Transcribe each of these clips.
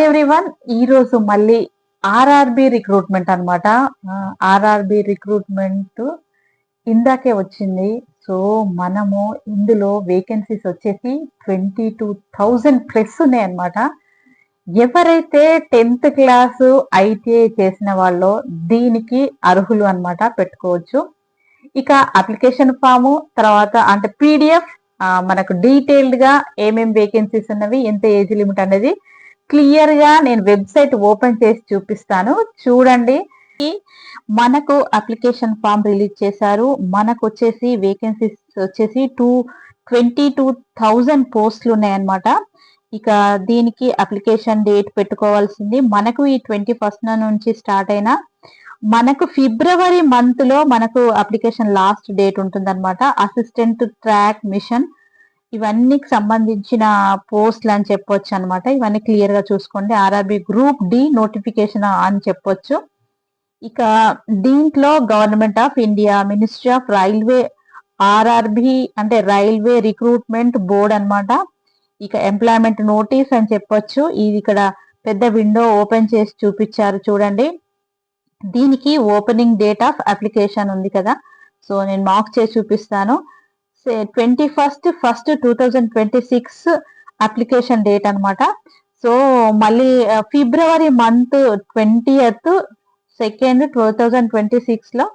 Everyone ఈ రోజు మళ్ళీ ఆర్ఆర్బి రిక్రూట్మెంట్ అనమాట ఆర్ఆర్బి రిక్రూట్మెంట్ ఇందాకే వచ్చింది. సో మనము ఇందులో వేకెన్సీస్ వచ్చేసి ట్వంటీ టూ థౌజండ్ ప్లస్ ఉన్నాయి అనమాట ఎవరైతే టెన్త్ క్లాస్ ఐటీఐ చేసిన వాళ్ళు దీనికి అర్హులు అన్నమాట పెట్టుకోవచ్చు. ఇక అప్లికేషన్ ఫాము తర్వాత అంటే పీడిఎఫ్ మనకు డీటెయిల్డ్గా ఏమేమి వేకెన్సీస్ ఉన్నవి ఎంత ఏజ్ లిమిట్ అనేది క్లియర్గా నేను వెబ్సైట్ ఓపెన్ చేసి చూపిస్తాను. చూడండి. మనకు అప్లికేషన్ ఫామ్ రిలీజ్ చేశారు. మనకు వచ్చేసి వేకెన్సీస్ వచ్చేసి టూ ట్వంటీ టూ థౌజండ్ పోస్టులు ఉన్నాయన్నమాట. ఇక దీనికి అప్లికేషన్ డేట్ పెట్టుకోవాల్సింది. మనకు ఈ ట్వంటీ ఫస్ట్ నుంచి స్టార్ట్ అయిన మనకు ఫిబ్రవరి మంత్లో మనకు అప్లికేషన్ లాస్ట్ డేట్ ఉంటుందనమాట అసిస్టెంట్ ట్రాక్ మిషన్ ఇవన్నీ సంబంధించిన పోస్ట్లు అని చెప్పొచ్చు అనమాట ఇవన్నీ క్లియర్గా చూసుకోండి. ఆర్ఆర్బి గ్రూప్ డి నోటిఫికేషన్ అని చెప్పొచ్చు. ఇక దీంట్లో government of India ministry of railway RRB అంటే రైల్వే రిక్రూట్మెంట్ బోర్డ్ అన్నమాట. ఇక ఎంప్లాయ్మెంట్ నోటీస్ అని చెప్పొచ్చు. ఇది ఇక్కడ పెద్ద విండో ఓపెన్ చేసి చూపించారు చూడండి. దీనికి ఓపెనింగ్ డేట్ ఆఫ్ అప్లికేషన్ ఉంది కదా. సో నేను మార్క్ చేసి చూపిస్తాను. Twenty first first two thousand twenty six application date అనమాట సో మళ్ళీ February month twentieth second two thousand twenty సిక్స్లో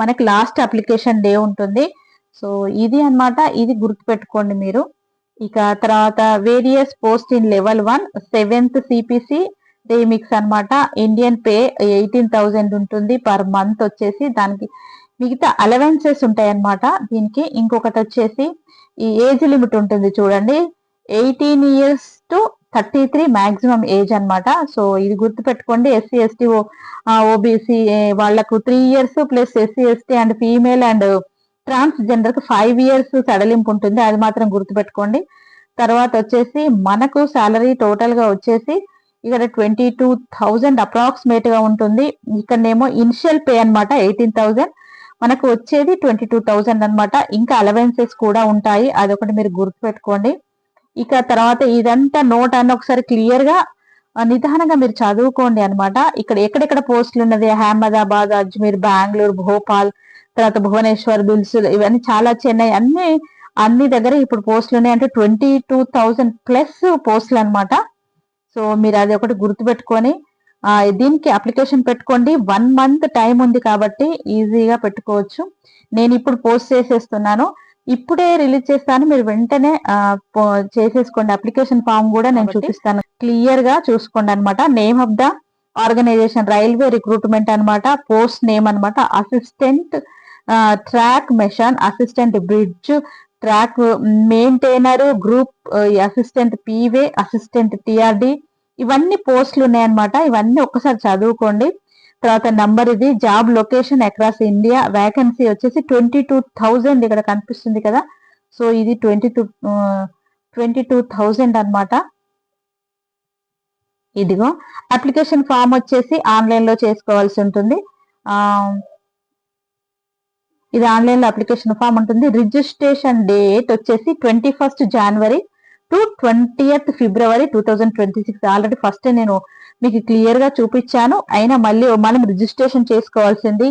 మనకి లాస్ట్ అప్లికేషన్ డే ఉంటుంది. సో ఇది అన్నమాట ఇది గుర్తుపెట్టుకోండి మీరు. ఇక తర్వాత various post in level one seventh CPC remix అనమాట ఇండియన్ పే ఎయిటీన్ థౌజండ్ ఉంటుంది పర్ మంత్ వచ్చేసి దానికి మిగతా అలవెన్సెస్ ఉంటాయన్నమాట. దీనికి ఇంకొకటి వచ్చేసి ఈ ఏజ్ లిమిట్ ఉంటుంది చూడండి. Eighteen years to thirty three maximum age అనమాట సో ఇది గుర్తుపెట్టుకోండి ఎస్సీ ఎస్టీ ఓబీసీ వాళ్ళకు three years plus SC ST and female and ట్రాన్స్జెండర్కు five years సడలింపు ఉంటుంది. అది మాత్రం గుర్తుపెట్టుకోండి. తర్వాత వచ్చేసి మనకు శాలరీ టోటల్గా వచ్చేసి ఇక్కడ ట్వంటీ టూ థౌజండ్ అప్రాక్సిమేట్గా ఉంటుంది. ఇక్కడనేమో ఇనిషియల్ పే అన్నమాట ఎయిటీన్ థౌజండ్ మనకు వచ్చేది ట్వంటీ టూ థౌజండ్ అనమాట ఇంకా అలవెన్సెస్ కూడా ఉంటాయి. అదొకటి మీరు గుర్తుపెట్టుకోండి. ఇక తర్వాత ఇదంతా నోట్ అని ఒకసారి క్లియర్గా నిదానంగా మీరు చదువుకోండి అనమాట ఇక్కడ ఎక్కడెక్కడ పోస్టులు ఉన్నది అహ్మదాబాద్ అజ్మీర్ బెంగళూరు భోపాల్ తర్వాత భువనేశ్వర్ బిల్స్ ఇవన్నీ చాలా చెన్నై అన్ని అన్ని దగ్గర ఇప్పుడు పోస్టులు ఉన్నాయి. అంటే ట్వంటీ టూ థౌజండ్ ప్లస్ పోస్టులు అనమాట సో మీరు అది ఒకటి గుర్తుపెట్టుకొని దీనికి అప్లికేషన్ పెట్టుకోండి. వన్ మంత్ టైం ఉంది కాబట్టి ఈజీగా పెట్టుకోవచ్చు. నేను ఇప్పుడు పోస్ట్ చేసేస్తున్నాను. ఇప్పుడే రిలీజ్ చేస్తాను. మీరు వెంటనే చేసేసుకోండి. అప్లికేషన్ ఫామ్ కూడా నేను చూపిస్తాను. క్లియర్గా చూసుకోండి అనమాట name of the organization railway recruitment అన్నమాట. పోస్ట్ నేమ్ అన్నమాట. Assistant track machine assistant bridge track maintainer group assistant P way assistant TRD ఇవన్నీ పోస్టులు ఉన్నాయన్నమాట. ఇవన్నీ ఒక్కసారి చదువుకోండి. తర్వాత నంబర్ ఇది job location across India vacancy వచ్చేసి ట్వంటీ టూ థౌజండ్ ఇక్కడ కనిపిస్తుంది కదా. సో ఇది twenty two twenty two thousand అనమాట ఇదిగో అప్లికేషన్ ఫామ్ వచ్చేసి ఆన్లైన్లో చేసుకోవాల్సి ఉంటుంది. ఇది ఆన్లైన్లో అప్లికేషన్ ఫామ్ ఉంటుంది. రిజిస్ట్రేషన్ డేట్ వచ్చేసి twenty first January to twentieth February two thousand twenty six already first నేను మీకు క్లియర్గా చూపించాను. అయినా మళ్ళీ మనం రిజిస్ట్రేషన్ చేసుకోవాల్సింది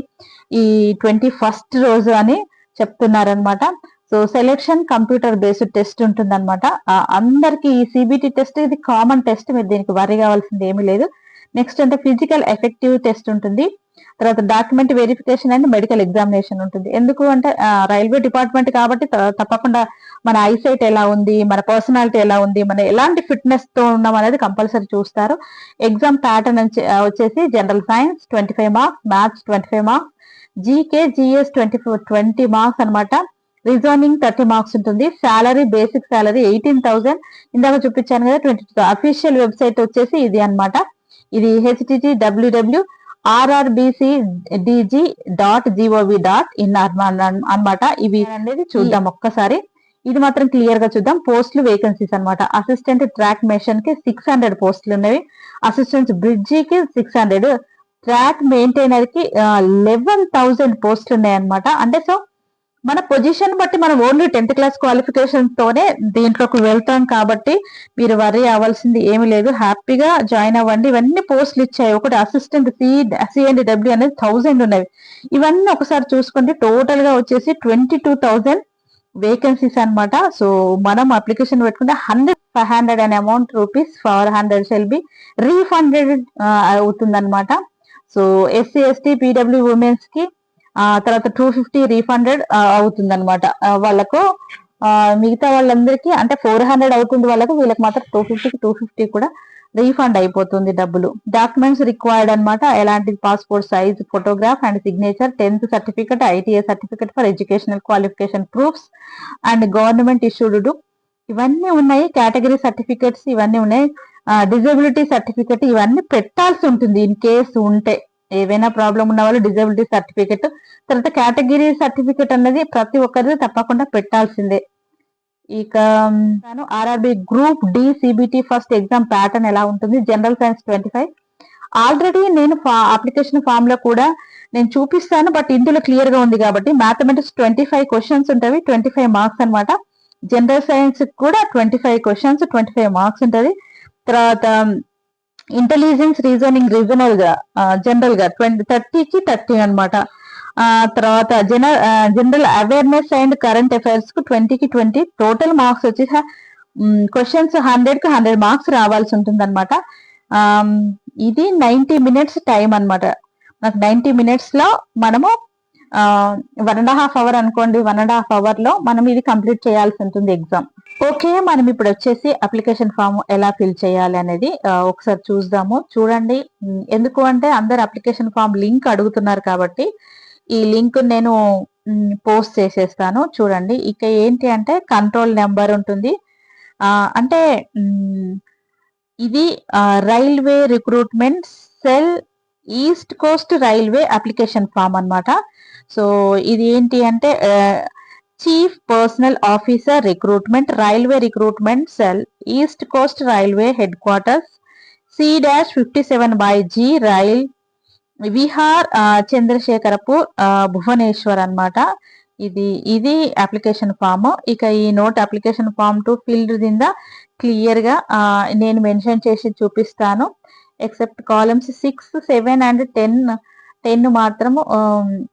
ఈ ట్వంటీ ఫస్ట్ రోజు అని చెప్తున్నారనమాట so selection computer based test ఉంటుంది అనమాట అందరికి ఈ సిబిటి టెస్ట్ ఇది కామన్ టెస్ట్ మీరు దీనికి వరి కావాల్సింది ఏమీ లేదు. నెక్స్ట్ అంటే ఫిజికల్ ఎఫెక్టివ్ టెస్ట్ ఉంటుంది. తర్వాత document verification and medical examination ఉంటుంది. ఎందుకు అంటే రైల్వే డిపార్ట్మెంట్ కాబట్టి తప్పకుండా మన ఐసైట్ ఎలా ఉంది మన పర్సనాలిటీ ఎలా ఉంది మన ఎలాంటి ఫిట్నెస్తో ఉన్నాం అనేది కంపల్సరీ చూస్తారు. ఎగ్జామ్ ప్యాటర్న్ వచ్చేసి general science twenty five marks maths twenty five marks GK GS twenty four twenty marks అనమాట రిజర్నింగ్ థర్టీ మార్క్స్ ఉంటుంది. Salary basic salary eighteen thousand ఇందాక చూపించాను కదా ట్వంటీ టూ అఫీషియల్ వెబ్సైట్ వచ్చేసి ఇది అన్నమాట. ఇది HTT WWW RRBC DG dot GOV dot in అన్నమాట. ఇవి అనేది చూద్దాం ఒక్కసారి. ఇది మాత్రం క్లియర్గా చూద్దాం. పోస్టులు వేకెన్సీస్ అనమాట అసిస్టెంట్ ట్రాక్ మెషిన్కి సిక్స్ హండ్రెడ్ పోస్టులు ఉన్నవి. అసిస్టెంట్ బ్రిడ్జి కి సిక్స్ హండ్రెడ్ ట్రాక్ మెయింటైనర్కి లెవెన్ థౌసండ్ పోస్టులు ఉన్నాయి అనమాట అంటే సో మన పొజిషన్ బట్టి మనం ఓన్లీ టెన్త్ క్లాస్ క్వాలిఫికేషన్ తోనే దీంట్లోకి వెళ్తాం కాబట్టి మీరు వరీ అవ్వాల్సింది ఏమీ లేదు. హ్యాపీగా జాయిన్ అవ్వండి. ఇవన్నీ పోస్టులు ఇచ్చాయి. ఒకటి అసిస్టెంట్ సి సిఎండి డబ్ల్యూ అనేది థౌసండ్ ఉన్నవి. ఇవన్నీ ఒకసారి చూసుకోండి. టోటల్గా వచ్చేసి ట్వంటీ టూ థౌసండ్ వేకెన్సీస్ అనమాట సో మనం అప్లికేషన్ పెట్టుకుంటే హండ్రెడ్ ఫైవ్ హండ్రెడ్ అనే amount rupees four hundred shall be refunded అవుతుంది అనమాట సో ఎస్సీ ఎస్టీ పీడబ్ల్యూ ఉమెన్స్కి తర్వాత టూ ఫిఫ్టీ రీఫండెడ్ అవుతుంది అనమాట వాళ్ళకు మిగతా వాళ్ళందరికీ అంటే ఫోర్ హండ్రెడ్ అవుతుంది వాళ్ళకు వీళ్ళకి మాత్రం టూ ఫిఫ్టీకి టూ ఫిఫ్టీ కూడా రీఫండ్ అయిపోతుంది డబ్బులు. డాక్యుమెంట్స్ రిక్వైర్డ్ అనమాట ఎలాంటి passport size photograph and signature tenth certificate ITA certificate for educational qualification proofs and government issued ఇవన్నీ ఉన్నాయి కేటగిరీ సర్టిఫికెట్స్ ఇవన్నీ ఉన్నాయి. డిజబిలిటీ సర్టిఫికెట్ ఇవన్నీ పెట్టాల్సి ఉంటుంది ఇన్ కేసు ఉంటే. ఏవైనా ప్రాబ్లం ఉన్న వాళ్ళు డిజబిలిటీ సర్టిఫికెట్ తర్వాత కేటగిరీ సర్టిఫికెట్ అనేది ప్రతి ఒక్కరిది తప్పకుండా పెట్టాల్సిందే. ఇక RRB group D CBT first exam pattern ఎలా ఉంటుంది? General science twenty five already నేను అప్లికేషన్ ఫామ్లో కూడా నేను చూపిస్తాను బట్ ఇందులో క్లియర్గా ఉంది కాబట్టి మ్యాథమెటిక్స్ ట్వంటీ ఫైవ్ క్వశ్చన్స్ ఉంటాయి. ట్వంటీ ఫైవ్ మార్క్స్ అనమాట జనరల్ సైన్స్ కూడా twenty five questions twenty five marks ఉంటుంది. తర్వాత ఇంటెలిజెన్స్ రీజనింగ్ రీజనల్గా జనరల్గా ట్వంటీ థర్టీకి థర్టీ అనమాట తర్వాత general general awareness and current అఫైర్స్కు ట్వంటీకి ట్వంటీ టోటల్ మార్క్స్ వచ్చి క్వశ్చన్స్ హండ్రెడ్కి హండ్రెడ్ మార్క్స్ రావాల్సి ఉంటుంది అనమాట ఇది నైన్టీ మినిట్స్ టైం అనమాట నాకు నైన్టీ మినిట్స్లో మనము వన్ అండ్ హాఫ్ అవర్ అనుకోండి వన్ అండ్ హాఫ్ అవర్లో మనం ఇది కంప్లీట్ చేయాల్సి ఉంటుంది ఎగ్జామ్ ఓకే మనం ఇప్పుడు వచ్చేసి అప్లికేషన్ ఫామ్ ఎలా ఫిల్ చేయాలి అనేది ఒకసారి చూద్దాము. చూడండి ఎందుకు అంటే అందరు అప్లికేషన్ ఫామ్ లింక్ అడుగుతున్నారు కాబట్టి ఈ లింక్ నేను పోస్ట్ చేసేస్తాను. చూడండి. ఇక ఏంటి అంటే కంట్రోల్ నెంబర్ ఉంటుంది. అంటే ఇది railway recruitment cell east coast railway application form అనమాట సో ఇది ఏంటి అంటే chief personnel officer recruitment railway recruitment cell east coast railway head quarters C dash fifty seven by G rail Vihar Chandrasekharpur Bhubaneswar అనమాట ఇది ఇది application form ఇక ఈ note application form to field కింద క్లియర్గా నేను మెన్షన్ చేసి చూపిస్తాను. Except columns six seven and ten ten మాత్రము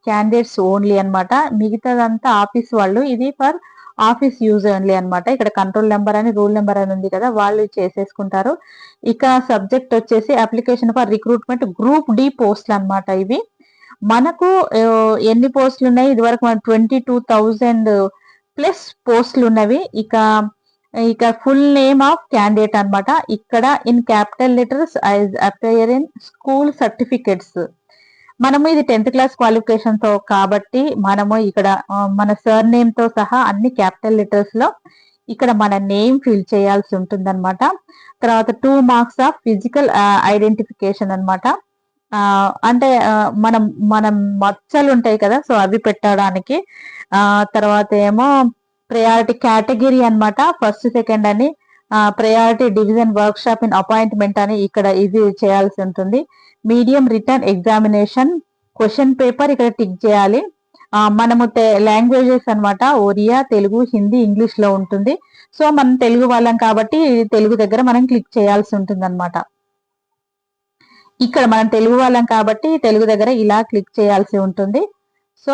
క్యాండిడేట్స్ ఓన్లీ అనమాట మిగతాదంతా ఆఫీస్ వాళ్ళు. ఇది ఫర్ ఆఫీస్ యూజ్ ఓన్లీ అనమాట ఇక్కడ కంట్రోల్ నెంబర్ అని రూల్ నెంబర్ అని ఉంది కదా వాళ్ళు చేసేసుకుంటారు. ఇక సబ్జెక్ట్ వచ్చేసి application for recruitment group D పోస్ట్లు అనమాట ఇవి. మనకు ఎన్ని పోస్టులు ఉన్నాయి? ఇది వరకు మన ట్వంటీ టూ థౌజండ్ ప్లస్ పోస్టులు ఉన్నవి. ఇక ఇక ఫుల్ నేమ్ ఆఫ్ క్యాండిడేట్ అనమాట ఇక్కడ in capital letters appear in school certificates మనము ఇది టెన్త్ క్లాస్ క్వాలిఫికేషన్తో కాబట్టి మనము ఇక్కడ మన సర్ నేమ్తో సహా అన్ని క్యాపిటల్ లెటర్స్లో ఇక్కడ మన నేమ్ ఫిల్ చేయాల్సి ఉంటుంది అనమాట తర్వాత two marks of physical identification అనమాట అంటే మనం మనం మచ్చలు ఉంటాయి కదా సో అవి పెట్టడానికి. తర్వాత ఏమో ప్రయారిటీ కేటగిరీ అనమాట ఫస్ట్ సెకండ్ అని. Priority division workshop in appointment అని ఇక్కడ ఇది చేయాల్సి ఉంటుంది. Medium written examination question paper ఇక్కడ టిక్ చేయాలి. మనము లాంగ్వేజెస్ అనమాట ఒరియా తెలుగు హిందీ ఇంగ్లీష్లో ఉంటుంది. సో మనం తెలుగు వాళ్ళం కాబట్టి తెలుగు దగ్గర మనం క్లిక్ చేయాల్సి ఉంటుంది అనమాట ఇక్కడ మనం తెలుగు వాళ్ళం కాబట్టి తెలుగు దగ్గర ఇలా క్లిక్ చేయాల్సి ఉంటుంది. సో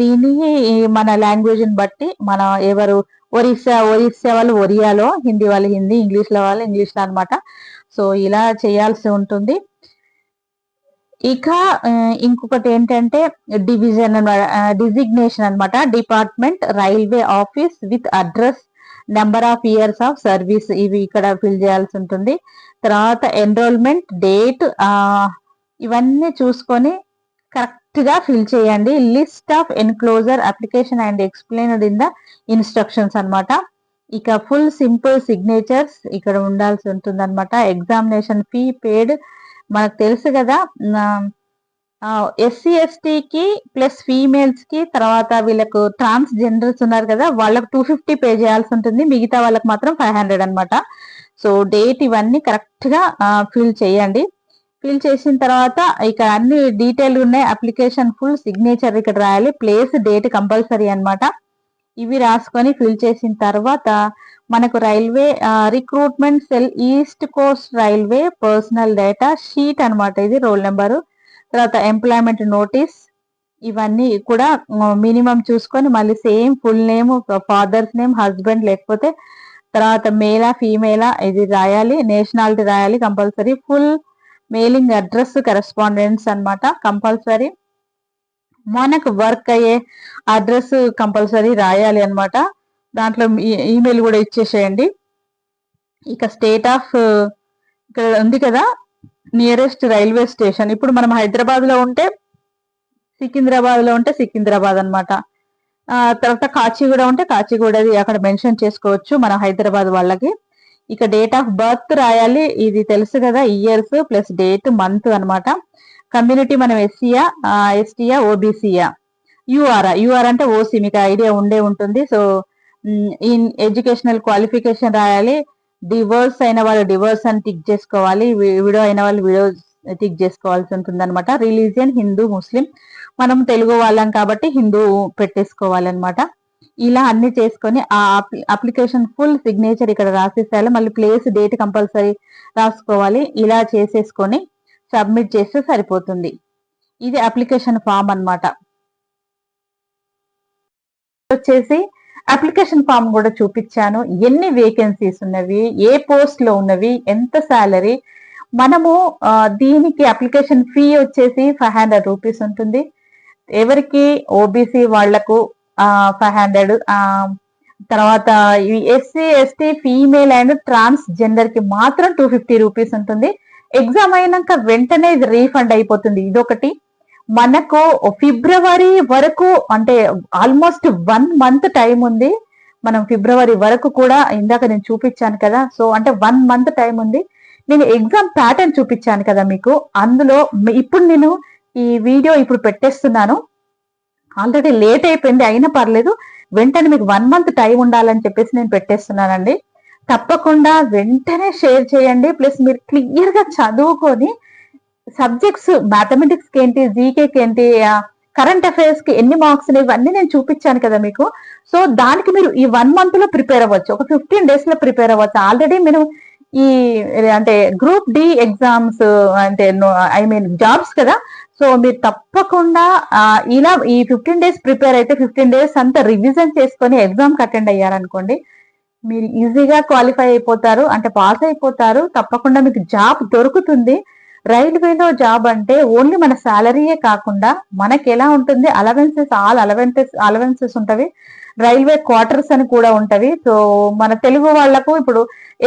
దీన్ని మన లాంగ్వేజ్ని బట్టి మన ఎవరు ఒరిస్సా ఒరిస్సా వాళ్ళు ఒరియాలో హిందీ వాళ్ళు హిందీ ఇంగ్లీష్లో వాళ్ళు ఇంగ్లీష్లో అనమాట సో ఇలా చేయాల్సి ఉంటుంది. ఇక ఇంకొకటి ఏంటంటే డివిజన్ డిజిగ్నేషన్ అనమాట department railway office with address number of years of service ఇవి ఇక్కడ ఫిల్ చేయాల్సి ఉంటుంది. తర్వాత ఎన్రోల్మెంట్ డేట్ ఇవన్నీ చూసుకొని కరెక్ట్ గా ఫిల్ చేయండి. List of enclosure application and explained in the instructions అనమాట ఇక ఫుల్ సింపుల్ సిగ్నేచర్స్ ఇక్కడ ఉండాల్సి ఉంటుంది అనమాట ఎగ్జామినేషన్ ఫీ పేడ్ మనకు తెలుసు కదా ఎస్సీ ఎస్టీకి ప్లస్ ఫీమేల్స్కి తర్వాత వీళ్ళకు ట్రాన్స్ జెండర్స్ ఉన్నారు కదా వాళ్ళకు టూ ఫిఫ్టీ పే చేయాల్సి ఉంటుంది. మిగతా వాళ్ళకి మాత్రం ఫైవ్ హండ్రెడ్ అనమాట సో డేట్ ఇవన్నీ కరెక్ట్గా ఫిల్ చేయండి. ఫిల్ చేసిన తర్వాత ఇక అన్ని డీటెయిల్ ఉన్నాయి. అప్లికేషన్ ఫుల్ సిగ్నేచర్ ఇక్కడ రాయాలి. ప్లేస్ డేట్ కంపల్సరీ అన్నమాట. ఇవి రాసుకొని ఫిల్ చేసిన తర్వాత మనకు railway recruitment cell east coast railway personal data sheet అన్నమాట ఇది రోల్ నెంబరు తర్వాత ఎంప్లాయ్మెంట్ నోటీస్ ఇవన్నీ కూడా మినిమం చూసుకొని మళ్ళీ same full name father's name husband లేకపోతే తర్వాత మేలా ఫీమేలా ఇది రాయాలి. నేషనాలిటీ రాయాలి compulsory full mailing address correspondence అనమాట కంపల్సరీ మనకు వర్క్ అయ్యే అడ్రస్ కంపల్సరీ రాయాలి అనమాట దాంట్లో ఈమెయిల్ కూడా ఇచ్చేసేయండి. ఇక స్టేట్ ఆఫ్ ఇక్కడ ఉంది కదా నియరెస్ట్ రైల్వే స్టేషన్ ఇప్పుడు మనం హైదరాబాద్లో ఉంటే సికింద్రాబాద్లో ఉంటే సికింద్రాబాద్ అనమాట తర్వాత కాచిగూడ ఉంటే కాచిగూడది అక్కడ మెన్షన్ చేసుకోవచ్చు మన హైదరాబాద్ వాళ్ళకి. ఇక డేట్ ఆఫ్ బర్త్ రాయాలి. ఇది తెలుసు కదా ఇయర్స్ ప్లస్ డేట్ మంత్ అనమాట కమ్యూనిటీ మనం ఎస్సీయా ఎస్టీయా ఓబీసీయా యూఆర్ యూఆర్ అంటే ఓసీ మీకు ఐడియా ఉండే ఉంటుంది. సో ఇన్ ఎడ్యుకేషనల్ క్వాలిఫికేషన్ రాయాలి. డివోర్స్ అయిన వాళ్ళు డివోర్స్ అని టిక్ చేసుకోవాలి. విడో అయిన వాళ్ళు విడో టిక్ చేసుకోవాల్సి ఉంటుంది అనమాట రిలీజియన్ హిందూ ముస్లిం మనం తెలుగు వాళ్ళం కాబట్టి హిందూ పెట్టేసుకోవాలన్నమాట. ఇలా అన్ని చేసుకొని ఆ అప్లికేషన్ ఫుల్ సిగ్నేచర్ ఇక్కడ రాసేసేయాలి. మళ్ళీ ప్లేస్ డేట్ కంపల్సరీ రాసుకోవాలి. ఇలా చేసేసుకొని సబ్మిట్ చేస్తే సరిపోతుంది. ఇది అప్లికేషన్ ఫామ్ అన్నమాట. వచ్చేసి అప్లికేషన్ ఫామ్ కూడా చూపించాను. ఎన్ని వేకెన్సీస్ ఉన్నవి ఏ పోస్ట్లో ఉన్నవి ఎంత శాలరీ మనము దీనికి అప్లికేషన్ ఫీ వచ్చేసి ఫైవ్ హండ్రెడ్ రూపీస్ ఉంటుంది. ఎవరికి? ఓబీసీ వాళ్ళకు ఫైవ్ హండ్రెడ్ తర్వాత ఎస్సీ ఎస్టీ ఫీమేల్ అండ్ ట్రాన్స్ జెండర్కి మాత్రం టూ ఫిఫ్టీ రూపీస్ ఉంటుంది. ఎగ్జామ్ అయినాక వెంటనే ఇది రీఫండ్ అయిపోతుంది. ఇదొకటి. మనకు ఫిబ్రవరి వరకు అంటే ఆల్మోస్ట్ వన్ మంత్ టైం ఉంది. మనం ఫిబ్రవరి వరకు కూడా ఇందాక నేను చూపించాను కదా. సో అంటే వన్ మంత్ టైం ఉంది. నేను ఎగ్జామ్ ప్యాటర్న్ చూపించాను కదా మీకు. అందులో ఇప్పుడు నేను ఈ వీడియో ఇప్పుడు పెట్టేస్తున్నాను. ఆల్రెడీ లేట్ అయిపోయింది అయినా పర్లేదు. వెంటనే మీకు వన్ మంత్ టైం ఉండాలని చెప్పేసి నేను పెట్టేస్తున్నానండి. తప్పకుండా వెంటనే షేర్ చేయండి. ప్లస్ మీరు క్లియర్గా చదువుకొని సబ్జెక్ట్స్ మ్యాథమెటిక్స్ ఏంటి జీకేకి ఏంటి కరెంట్ అఫైర్స్కి ఎన్ని మార్క్స్ ఇవన్నీ నేను చూపించాను కదా మీకు. సో దానికి మీరు ఈ వన్ మంత్లో ప్రిపేర్ అవ్వచ్చు. ఒక ఫిఫ్టీన్ డేస్లో ప్రిపేర్ అవ్వచ్చు. ఆల్రెడీ మీరు ఈ అంటే గ్రూప్ డి ఎగ్జామ్స్ అంటే ఐ మీన్ జాబ్స్ కదా. సో మీరు తప్పకుండా ఇలా ఈ ఫిఫ్టీన్ డేస్ ప్రిపేర్ అయితే ఫిఫ్టీన్ డేస్ అంతా రివిజన్ చేసుకొని ఎగ్జామ్ అటెండ్ అయ్యారనుకోండి మీరు ఈజీగా క్వాలిఫై అయిపోతారు అంటే పాస్ అయిపోతారు తప్పకుండా మీకు జాబ్ దొరుకుతుంది. రైల్వేలో జాబ్ అంటే ఓన్లీ మన శాలరీయే కాకుండా మనకి ఎలా ఉంటుంది? అలవెన్సెస్ ఆల్ అలవెన్సెస్ అలవెన్సెస్ ఉంటవి. రైల్వే క్వార్టర్స్ అని కూడా ఉంటవి. సో మన తెలుగు వాళ్ళకు ఇప్పుడు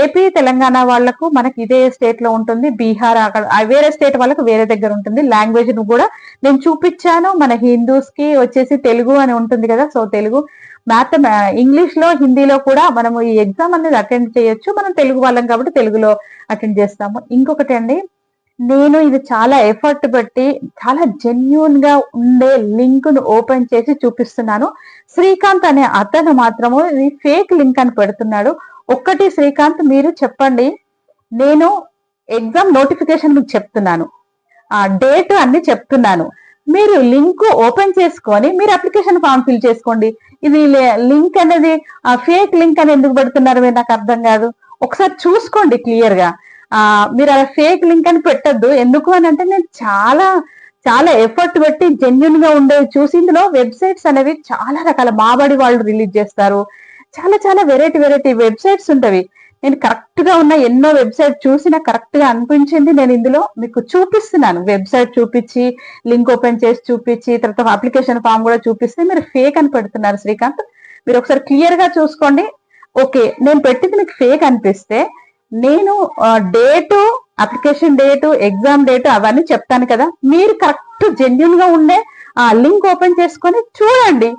ఏపీ తెలంగాణ వాళ్ళకు మనకి ఇదే స్టేట్లో ఉంటుంది. బీహార్ అక్కడ వేరే స్టేట్ వాళ్ళకు వేరే దగ్గర ఉంటుంది. లాంగ్వేజ్ను కూడా నేను చూపించాను. మన హిందూస్కి వచ్చేసి తెలుగు అని ఉంటుంది కదా. సో తెలుగు మ్యాథ ఇంగ్లీష్లో హిందీలో కూడా మనము ఈ ఎగ్జామ్ అనేది అటెండ్ చేయొచ్చు. మనం తెలుగు వాళ్ళం కాబట్టి తెలుగులో అటెండ్ చేస్తాము. ఇంకొకటి అండి నేను ఇది చాలా ఎఫర్ట్ పెట్టి చాలా జెన్యున్గా ఉండే లింక్ను ఓపెన్ చేసి చూపిస్తున్నాను. శ్రీకాంత్ అనే అతను మాత్రము ఇది ఫేక్ లింక్ అని పెడుతున్నాడు. ఒక్కటి శ్రీకాంత్ మీరు చెప్పండి. నేను ఎగ్జామ్ నోటిఫికేషన్ మీకు చెప్తున్నాను. ఆ డేట్ అన్ని చెప్తున్నాను. మీరు లింక్ ఓపెన్ చేసుకొని మీరు అప్లికేషన్ ఫామ్ ఫిల్ చేసుకోండి. ఇది లింక్ అనేది ఆ ఫేక్ లింక్ అని ఎందుకు పెడుతున్నారు మీరు? నాకు అర్థం కాదు. ఒకసారి చూసుకోండి క్లియర్గా. ఆ మీరు అలా ఫేక్ లింక్ అని పెట్టద్దు. ఎందుకు అని అంటే నేను చాలా చాలా ఎఫర్ట్ పెట్టి జెన్యున్గా ఉండేవి చూసి ఇందులో వెబ్సైట్స్ అనేవి చాలా రకాల మాబడి వాళ్ళు రిలీజ్ చేస్తారు. చాలా చాలా వెరైటీ వెరైటీ వెబ్సైట్స్ ఉంటవి. నేను కరెక్ట్గా ఉన్న ఎన్నో వెబ్సైట్ చూసి నాకు కరెక్ట్గా అనిపించింది. నేను ఇందులో మీకు చూపిస్తున్నాను. వెబ్సైట్ చూపించి లింక్ ఓపెన్ చేసి చూపించి తర్వాత అప్లికేషన్ ఫామ్ కూడా చూపిస్తే మీరు ఫేక్ అని పెడుతున్నారు శ్రీకాంత్. మీరు ఒకసారి క్లియర్గా చూసుకోండి. ఓకే నేను పెట్టింది మీకు ఫేక్ అనిపిస్తే నేను date application date exam date అవన్నీ చెప్తాను కదా. మీరు కరెక్ట్ జెన్యున్గా ఉండే ఆ లింక్ ఓపెన్ చేసుకొని చూడండి.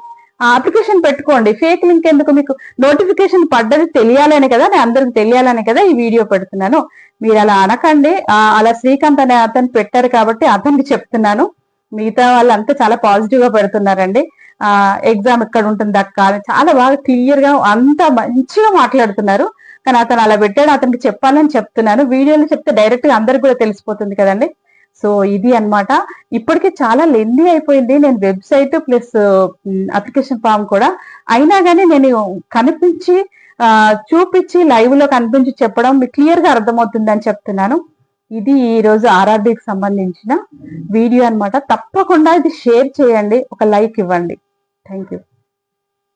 ఆ అప్లికేషన్ పెట్టుకోండి. ఫేక్ లింక్ ఎందుకు మీకు? నోటిఫికేషన్ పడ్డది తెలియాలని కదా నేను అందరికి తెలియాలని కదా ఈ వీడియో పెడుతున్నాను. మీరు అలా అనకండి. అలా శ్రీకాంత్ అనే అతను పెట్టారు కాబట్టి అతనికి చెప్తున్నాను. మిగతా వాళ్ళంతా చాలా పాజిటివ్గా పెడుతున్నారండి. ఆ ఎగ్జామ్ ఎక్కడ ఉంటుంది అక్క అని చాలా బాగా క్లియర్గా అంతా మంచిగా మాట్లాడుతున్నారు. కానీ అతను అలా పెట్టాడు అతనికి చెప్పాలని చెప్తున్నాను. వీడియోలో చెప్తే డైరెక్ట్గా అందరికి కూడా తెలిసిపోతుంది కదండి. సో ఇది అన్నమాట. ఇప్పటికే చాలా లెందీ అయిపోయింది. నేను వెబ్సైట్ ప్లస్ అప్లికేషన్ ఫామ్ కూడా. అయినా కానీ నేను కనిపించి చూపించి లైవ్లో కనిపించి చెప్పడం మీకు క్లియర్గా అర్థమవుతుందని చెప్తున్నాను. ఇది ఈ రోజు ఆర్ఆర్బికి సంబంధించిన వీడియో అన్నమాట. తప్పకుండా ఇది షేర్ చేయండి. ఒక లైక్ ఇవ్వండి. Thank you